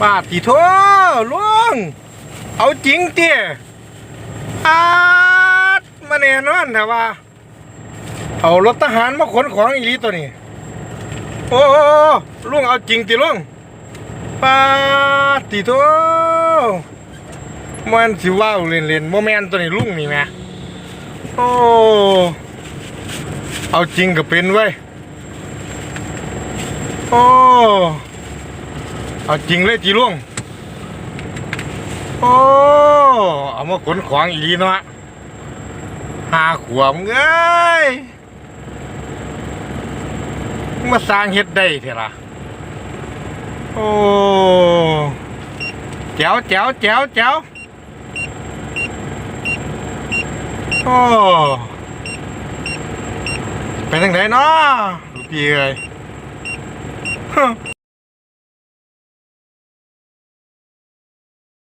ป้าติโทลุงเอาจริงเตี้ยอาดมาแน่นอนแต่ว่า เอารถทหารมาขนของอีลีตัวนี้ โอ้ลุงเอาจริงติลุงป้าติโทมันสิว่าวเล่นๆโมแมนตัวนี้ลุงนี่แหม่โอ้เอาจริงก็เป็นเว้โอ้ เอาจริงเลยจีลุงโอ้ เอามาขนของอีลีเนาะหาขวบเอ้ยมาสร้างเฮ็ดได้เถอะล่ะ โอ้แจ๋วแจ๋วแจ๋วแจ๋วโอ้ไปทางไหนเนาะลูกพี่เอ้ยฮึ